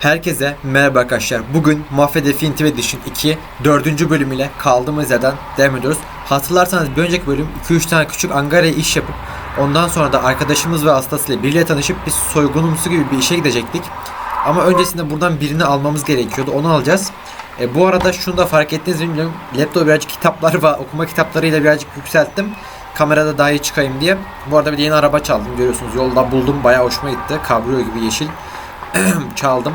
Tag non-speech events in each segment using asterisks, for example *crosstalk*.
Herkese merhaba arkadaşlar. Bugün Mafya Definitive Edition 2 4. bölümüyle kaldığımız yerden devam ediyoruz. Hatırlarsanız bir önceki bölüm 2-3 tane küçük Angara'ya iş yapıp ondan sonra da arkadaşımız ve hastasıyla biriyle tanışıp biz soygunumsu gibi bir işe gidecektik. Ama öncesinde buradan birini almamız gerekiyordu. Onu alacağız. E, bu arada şunu da fark ettiniz mi bilmiyorum. Laptop'u birazcık kitaplar ve okuma kitaplarıyla birazcık yükselttim. Kamerada daha iyi çıkayım diye. Bu arada bir yeni araba çaldım görüyorsunuz. Yolda buldum bayağı hoşuma gitti. Cabrio gibi yeşil. *clears throat* çaldım.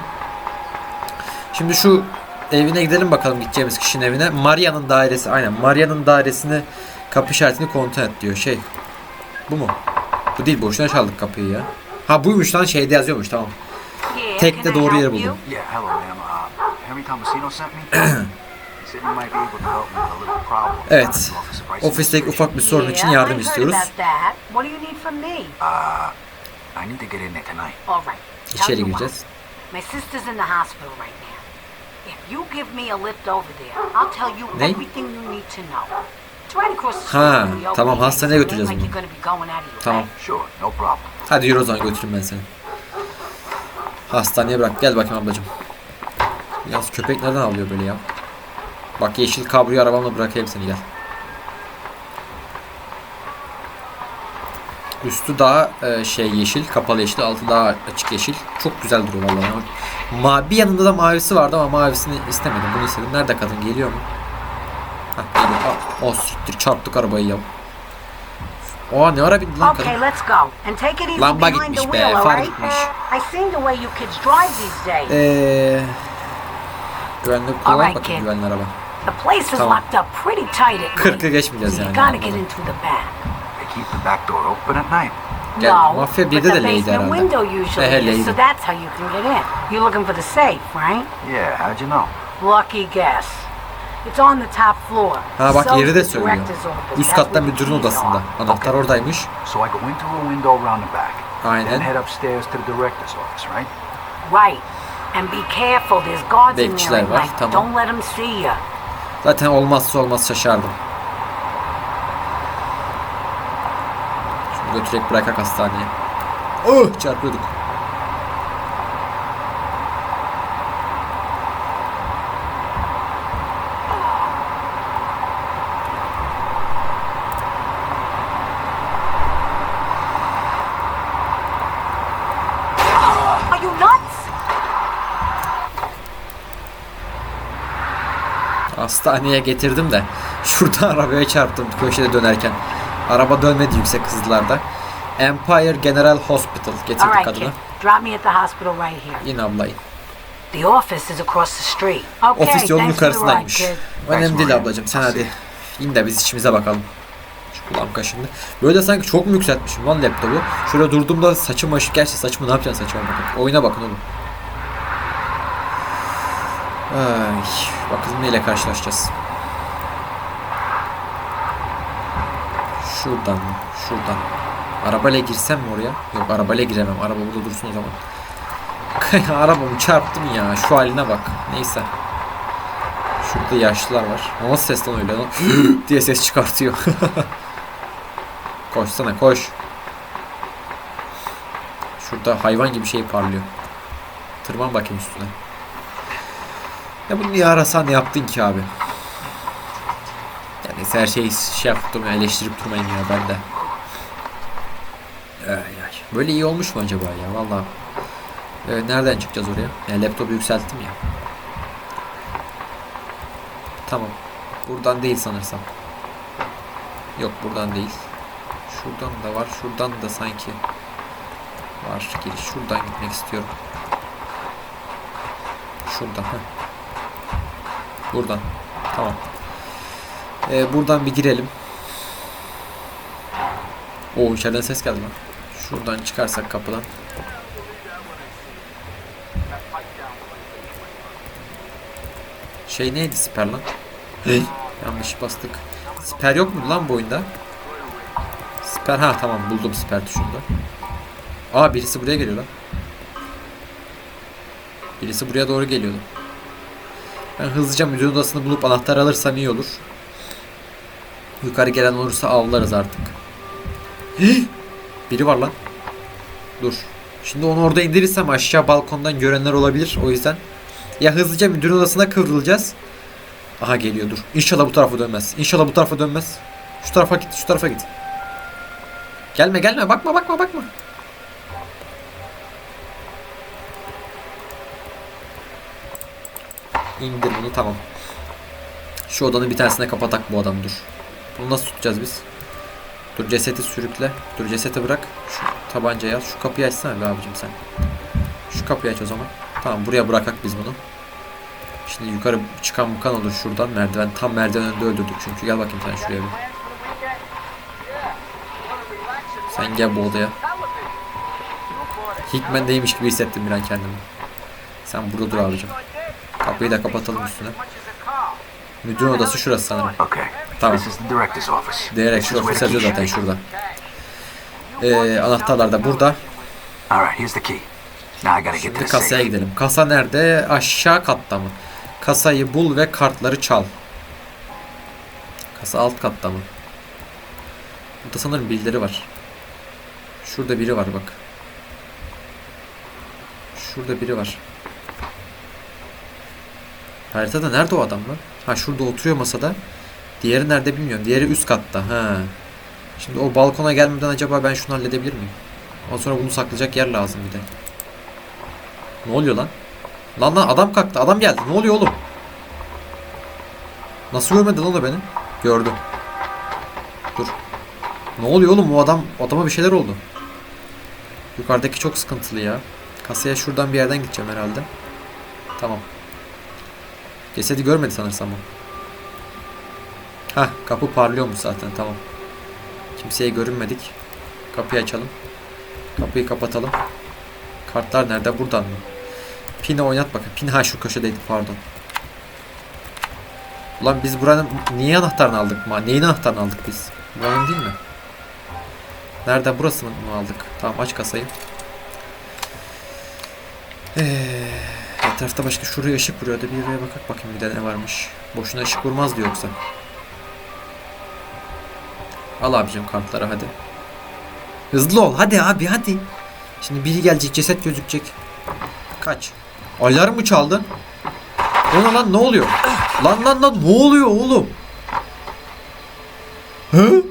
Şimdi şu evine gidelim bakalım gideceğimiz kişinin evine. Maria'nın dairesi aynen. Maria'nın dairesini kapı işaretini kontrol et diyor. Şey. Bu mu? Bu değil boşuna çaldık kapıyı ya. Ha buymuş lan şeyde yazıyormuş tamam. Tek de doğru yeri buldum. Uh. *clears throat* Evet. Ofisteki ufak bir sorun için yardım istiyoruz. Uh, İçeri gireceğiz. My sister's in the hospital right now. If you give me a lift over there, I'll tell you Ne? everything you need to know. Ha, tamam, hastaneye götüreceğiz bunu. Tamam. way. Sure, no problem. Hadi zaman götüreyim ben seni. Hastaneye bırak. Gel bakayım ablacığım. Yalnız köpek nereden avlıyor böyle ya? Bak yeşil kabriyo arabamla bırakayım seni gel. Üstü daha e, şey yeşil, kapalı yeşil, altı daha açık yeşil. Çok güzel duruyor vallahi. Ma bir yanında da mavisi vardı ama mavisini istemedim. Bunu istedim. Nerede kadın? Geliyor mu? Hah geliyor. Aa, o siktir çarptık arabayı ya. Oha ne ara bindi lan kadın? Okay, let's go. And take it easy Lamba gitmiş be, far gitmiş. I seen the way you kids drive these days. Eee güvenli kullan bakayım güvenli araba. The place is Tamam. locked up pretty tight at 40'ı night. geçmeyeceğiz you yani. gotta get into the back. Keep the back door open at night. No, Mafya but 1'de the de herhalde. window usually Ehe, is, so that's how you can get in. You're looking for the safe, right? Yeah, how'd you know? Lucky guess. It's on the top floor. Ha bak yeri de the söylüyor. director's office. Üst That's katta where the müdürün keys odasında. are. Anahtar oradaymış. So I go in through a window around the back. Aynen. Then head upstairs to the director's office, right? Right. And be careful, there's guards in Bekçiler there at var, night. tamam. Don't let them see you. Zaten olmazsa olmaz şaşardım. Götürerek bırakak hastaneye. Oh çarpıyorduk. Are you nuts? Hastaneye getirdim de *laughs* şurada arabaya çarptım köşede dönerken. Araba dönmedi yüksek hızlarda. Empire General Hospital getirdik right, adını. kid. Drop me at the hospital right here. Yine ablayı. The office is across the street. Okay, Ofis yolun yukarısındaymış. Önemli değil ablacığım sen hadi. İn de biz içimize bakalım. Şu kulağım kaşındı. Böyle sanki çok mu yükseltmişim lan laptopu. Şöyle durduğumda saçım aşık. Gerçi saçımı ne yapacaksın saçıma bakın. Oyuna bakın oğlum. Ay, bakalım neyle karşılaşacağız. Şuradan mı? Şuradan. Arabayla girsem mi oraya? Yok arabayla giremem. Araba burada dursun o zaman. *laughs* Arabamı çarptım ya. Şu haline bak. Neyse. Şurada yaşlılar var. Nasıl ses lan öyle lan? *laughs* diye ses çıkartıyor. *laughs* Koşsana koş. Şurada hayvan gibi şey parlıyor. Tırman bakayım üstüne. Ya bunu niye arasan yaptın ki abi? Yani her şeyi şey durmayın, eleştirip durmayın ya ben de. Ay ay. Böyle iyi olmuş mu acaba ya? Vallahi. Evet, nereden çıkacağız oraya? Yani laptopu yükselttim ya. Tamam. Buradan değil sanırsam. Yok buradan değil. Şuradan da var. Şuradan da sanki var giriş. Şuradan gitmek istiyorum. Şuradan. Heh. Buradan. Tamam. Ee, buradan bir girelim. Oo içeriden ses geldi lan. Şuradan çıkarsak kapıdan. Şey neydi siper lan? Yanlış bastık. Siper yok mu lan bu oyunda? Siper ha tamam buldum siper tuşunda. Aa birisi buraya geliyor lan. Birisi buraya doğru geliyordu. Ben hızlıca müdür odasını bulup anahtar alırsam iyi olur. Yukarı gelen olursa avlarız artık. Biri var lan. Dur. Şimdi onu orada indirirsem aşağı balkondan görenler olabilir. O yüzden ya hızlıca müdürün odasına kıvrılacağız. Aha geliyor dur. İnşallah bu tarafa dönmez. İnşallah bu tarafa dönmez. Şu tarafa git, şu tarafa git. Gelme gelme bakma bakma bakma. İndir bunu tamam. Şu odanın bir tanesine kapatak bu adam dur. Bunu nasıl tutacağız biz? Dur cesedi sürükle. Dur cesedi bırak. Şu tabancayı al. Şu kapıyı açsana be abicim sen. Şu kapıyı aç o zaman. Tamam buraya bırakak biz bunu. Şimdi yukarı çıkan mukan olur şuradan. Merdiven tam merdiven önünde öldürdük çünkü. Gel bakayım sen şuraya bir. Sen gel bu odaya. Hickman'deymiş gibi hissettim bir an kendimi. Sen burada dur abicim. Kapıyı da kapatalım üstüne. Müdürün odası şurası sanırım. Okay. Tamam. This is the director's office. Yazıyor zaten şurada. Ee, anahtarlar da burada. Şimdi kasaya gidelim. Kasa nerede? Aşağı katta mı? Kasayı bul ve kartları çal. Kasa alt katta mı? Burada sanırım birileri var. Şurada biri var bak. Şurada biri var. Haritada nerede o adam lan? Ha şurada oturuyor masada. Diğeri nerede bilmiyorum. Diğeri üst katta. Ha. Şimdi o balkona gelmeden acaba ben şunu halledebilir miyim? Ondan sonra bunu saklayacak yer lazım bir de. Ne oluyor lan? Lan lan adam kalktı. Adam geldi. Ne oluyor oğlum? Nasıl görmedi lan o beni? Gördü. Dur. Ne oluyor oğlum? O adam adama bir şeyler oldu. Yukarıdaki çok sıkıntılı ya. Kasaya şuradan bir yerden gideceğim herhalde. Tamam. Cesedi görmedi sanırsam o. Hah kapı parlıyormuş zaten tamam. Kimseye görünmedik. Kapıyı açalım. Kapıyı kapatalım. Kartlar nerede? Buradan mı? Pin'i oynat bakın. Pin ha şu köşedeydi pardon. Ulan biz buranın niye anahtarını aldık mı? Neyin anahtarını aldık biz? Buranın değil mi? Nerede? Burası mı aldık? Tamam aç kasayı. Ee, etrafta başka şuraya ışık vuruyordu. Bir oraya bakak bakayım bir de ne varmış. Boşuna ışık vurmazdı yoksa. Al abicim kartları hadi. Hızlı ol hadi abi hadi. Şimdi biri gelecek ceset gözükecek. Kaç. Alarm mı çaldı? O ne lan ne oluyor? Lan lan lan ne oluyor oğlum? Hı?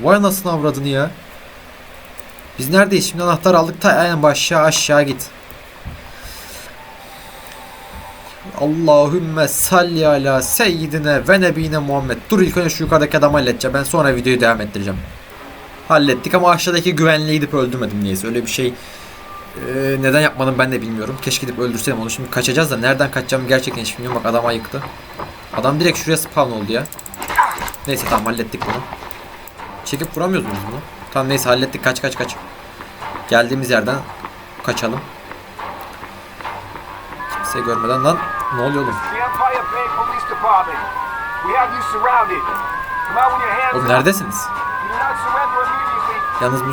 Vay anasını avradını ya. Biz neredeyiz? Şimdi anahtar aldık. Ta aynen aşağı aşağı git. Allahümme salli ala seyyidine ve nebine Muhammed. Dur ilk önce şu yukarıdaki adamı halledeceğim. Ben sonra videoyu devam ettireceğim. Hallettik ama aşağıdaki güvenliği gidip öldürmedim niyeyse. Öyle bir şey e, neden yapmadım ben de bilmiyorum. Keşke gidip öldürseydim onu. Şimdi kaçacağız da nereden kaçacağımı gerçekten hiç bilmiyorum. Bak adam ayıktı. Adam direkt şuraya spawn oldu ya. Neyse tamam hallettik bunu. Çekip vuramıyoruz muyuz bunu? Tamam neyse hallettik kaç kaç kaç. Geldiğimiz yerden kaçalım. Kimse görmeden lan ne oluyor oğlum? Oğlum neredesiniz? Yalnız bu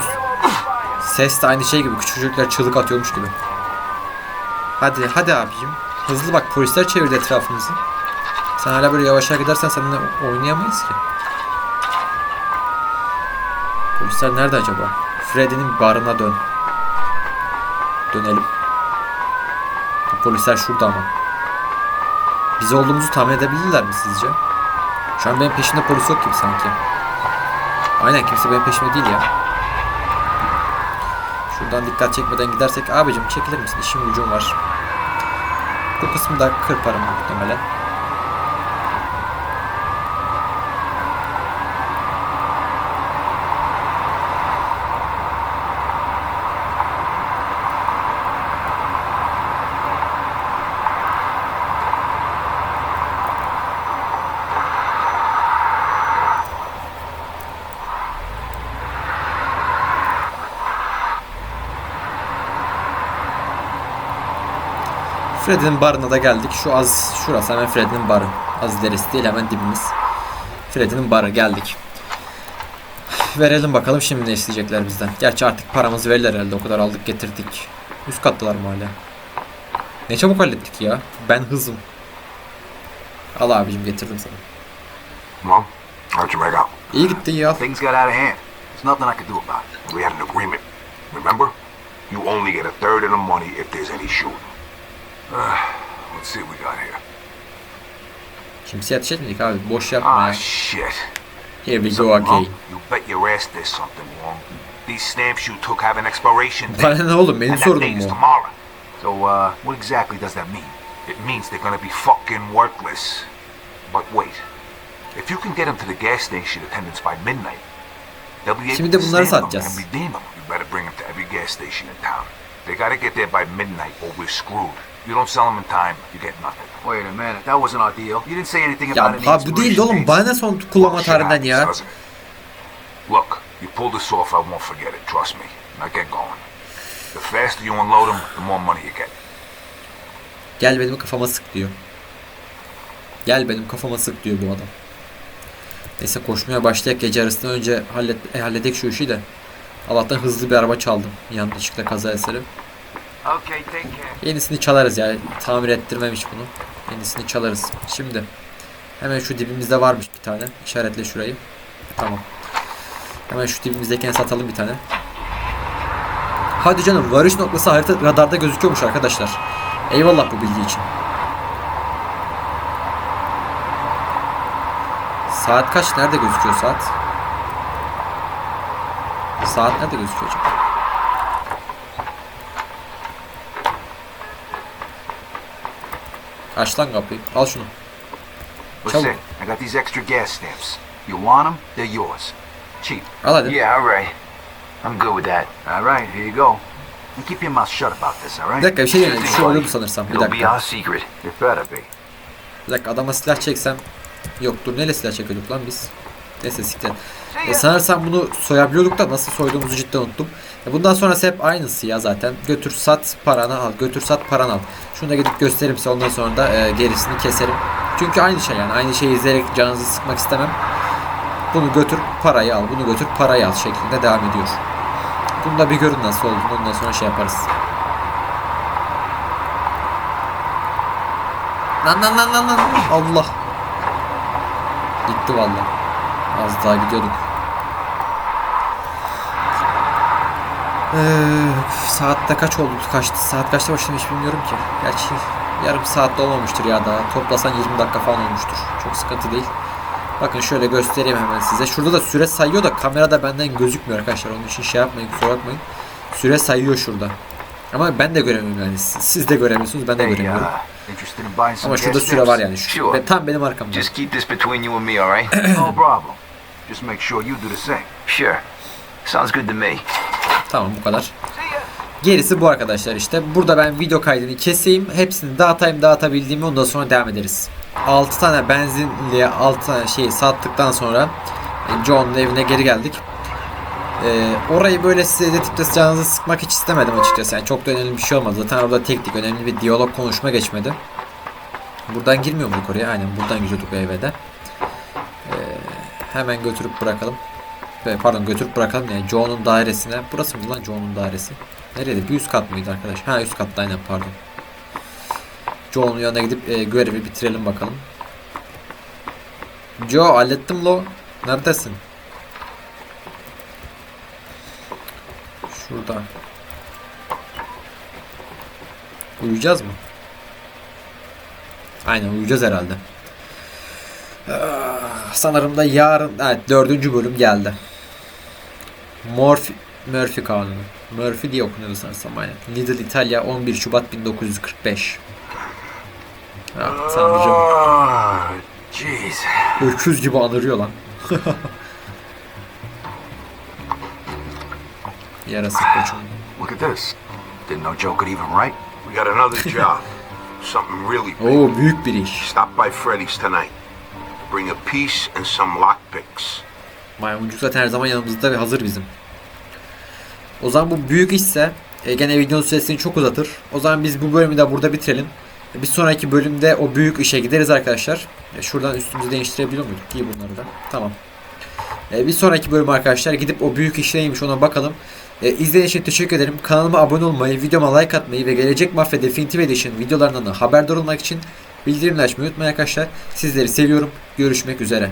ses de aynı şey gibi küçük çocuklar çığlık atıyormuş gibi. Hadi hadi abicim. Hızlı bak polisler çevirdi etrafımızı. Sen hala böyle yavaşa gidersen seninle oynayamayız ki. Polisler nerede acaba? Freddy'nin barına dön. Dönelim. Bu polisler şurada ama. Biz olduğumuzu tahmin edebilirler mi sizce? Şu an benim peşimde polis yok gibi sanki. Aynen kimse benim peşimde değil ya. Şuradan dikkat çekmeden gidersek abicim çekilir misin? İşim gücüm var. Bu kısmı da kırparım muhtemelen. Freddy'nin barına da geldik. Şu az şurası hemen Freddy'nin barı. Az ilerisi değil hemen dibimiz. Freddy'nin barı geldik. Verelim bakalım şimdi ne isteyecekler bizden. Gerçi artık paramızı verirler herhalde o kadar aldık getirdik. Üst kattalar mı hala? Ne çabuk hallettik ya. Ben hızım. Al abicim getirdim sana. Well, how'd you make out? İyi gitti ya. Things got out of hand. There's nothing I could do about it. We had an agreement. Remember? You only get a third of the money if there's any shooting. Let's see what we got here. Kimseye ateş etmedik. Boş yapma Ah, ya. shit. Here we go again. You bet your ass there's something wrong. These stamps you took have an expiration date. Bana ne oğlum benim and that sorunum date is tomorrow. So, uh, what exactly does that mean? It means they're gonna be fucking worthless. But wait. If you can get them to the gas station attendants by midnight, they'll be able to stamp them and redeem them. You better bring them to every gas station in town. They gotta get there by midnight or we're screwed. You don't sell them in time, you get nothing. Wait a minute, that wasn't our deal. You didn't say anything Ya about any ha bu değil de oğlum. Bana ne son kullanma tarihinden ya. it? Look, you pull this off, I won't forget it. Trust me. Now get going. The faster you unload them, the more money you get. Gel benim kafama sık diyor. Gel benim kafama sık diyor bu adam. Neyse koşmaya başlayak gece arasından önce hallet, e, halledek şu işi de. Allah'tan hızlı bir araba çaldım. Yanlışlıkla kaza eseri. Yenisini çalarız ya. Tamir ettirmem hiç bunu. Yenisini çalarız. Şimdi. Hemen şu dibimizde varmış bir tane. İşaretle şurayı. Tamam. Hemen şu dibimizdekini satalım bir tane. Hadi canım varış noktası harita radarda gözüküyormuş arkadaşlar. Eyvallah bu bilgi için. Saat kaç? Nerede gözüküyor saat? Saat nerede gözüküyor acaba? Aç lan kapıyı. Al şunu. Tell- I got these extra gas stamps. You want them? They're yours. Cheap. Al hadi. Yeah, all right. I'm good with that. All right, here you go. And keep your mouth shut about this, all Bir right? dakika bir şey diyeyim. Şu oyunu sanırsam. Bir It'll be dakika. our secret. It better be. Bir dakika adama silah çeksem. Yok dur neyle silah çekiyorduk lan biz? Neyse siktir. E, sanırsam bunu soyabiliyorduk da nasıl soyduğumuzu cidden unuttum. E, bundan sonrası hep aynısı ya zaten. Götür sat paranı al. Götür sat paranı al. Şunu da gidip gösteririm size ondan sonra da e, gerisini keserim. Çünkü aynı şey yani. Aynı şeyi izleyerek canınızı sıkmak istemem. Bunu götür parayı al. Bunu götür parayı al şeklinde devam ediyor. Bunu da bir görün nasıl olduğunu ondan sonra şey yaparız. Lan lan lan lan lan. Allah. Gitti vallahi. Az daha gidiyorduk. Ee, saatte kaç oldu? Kaçtı? Saat kaçta başladım hiç bilmiyorum ki. Gerçi yarım saatte olmamıştır ya daha. Toplasan 20 dakika falan olmuştur. Çok sıkıntı değil. Bakın şöyle göstereyim hemen size. Şurada da süre sayıyor da kamerada benden gözükmüyor arkadaşlar. Onun için şey yapmayın kusura bakmayın. Süre sayıyor şurada. Ama ben de göremiyorum yani. Siz siz de göremiyorsunuz ben de göremiyorum. uh, Ama şurada süre var yani. Şu, ve tam benim arkamda. Just keep this between you and me, all right? *clears throat* No problem. Just make sure you do the same. sure. Sounds good to me. Tamam bu kadar. Gerisi bu arkadaşlar işte. Burada ben video kaydını keseyim. Hepsini dağıtayım dağıtabildiğimi ondan sonra devam ederiz. 6 tane benzinliğe 6 tane şeyi sattıktan sonra e, John'un evine geri geldik. Ee, orayı böyle size de tipte canınızı sıkmak hiç istemedim açıkçası. Yani çok da önemli bir şey olmadı. Zaten orada teknik önemli bir diyalog konuşma geçmedi. Buradan girmiyor muyduk oraya? Aynen buradan giriyorduk o eve de. Ee, hemen götürüp bırakalım. Ve Pardon götürüp bırakalım yani Joe'nun dairesine. Burası mı lan Joe'nun dairesi? Nerede? Bir üst kat mıydı arkadaş? Ha üst katta aynen pardon. Joe'nun yanına gidip e, görevi bitirelim bakalım. Joe hallettim lo. Neredesin? Şurada. Uyuyacağız mı? Aynen uyuyacağız herhalde. Sanırım da yarın evet dördüncü bölüm geldi. Morphy, Murphy kanunu. Murphy diye okunuyor sanırsam aynen. Lidl İtalya 11 Şubat 1945. Ah tanrıcım. Jeez. Öküz gibi anırıyor lan. *laughs* Yarası koçum. Look at this. Didn't know Joe could even write. We got another job. *laughs* Something really big. Oo büyük bir iş. Stop by Freddy's tonight. Bring a piece and some lockpicks. Maymuncuk zaten her zaman yanımızda ve hazır bizim. O zaman bu büyük işse e, gene videonun süresini çok uzatır. O zaman biz bu bölümü de burada bitirelim. E, Bir sonraki bölümde o büyük işe gideriz arkadaşlar. E, Şuradan üstümüzü değiştirebiliyor muyduk? İyi bunları da. Tamam. E, Bir sonraki bölüm arkadaşlar gidip o büyük iş neymiş ona bakalım. E, izlediğiniz için teşekkür ederim. Kanalıma abone olmayı, videoma like atmayı ve gelecek Mafya Definitive Edition videolarından da haberdar olmak için bildirimleri açmayı unutmayın arkadaşlar. Sizleri seviyorum. Görüşmek üzere.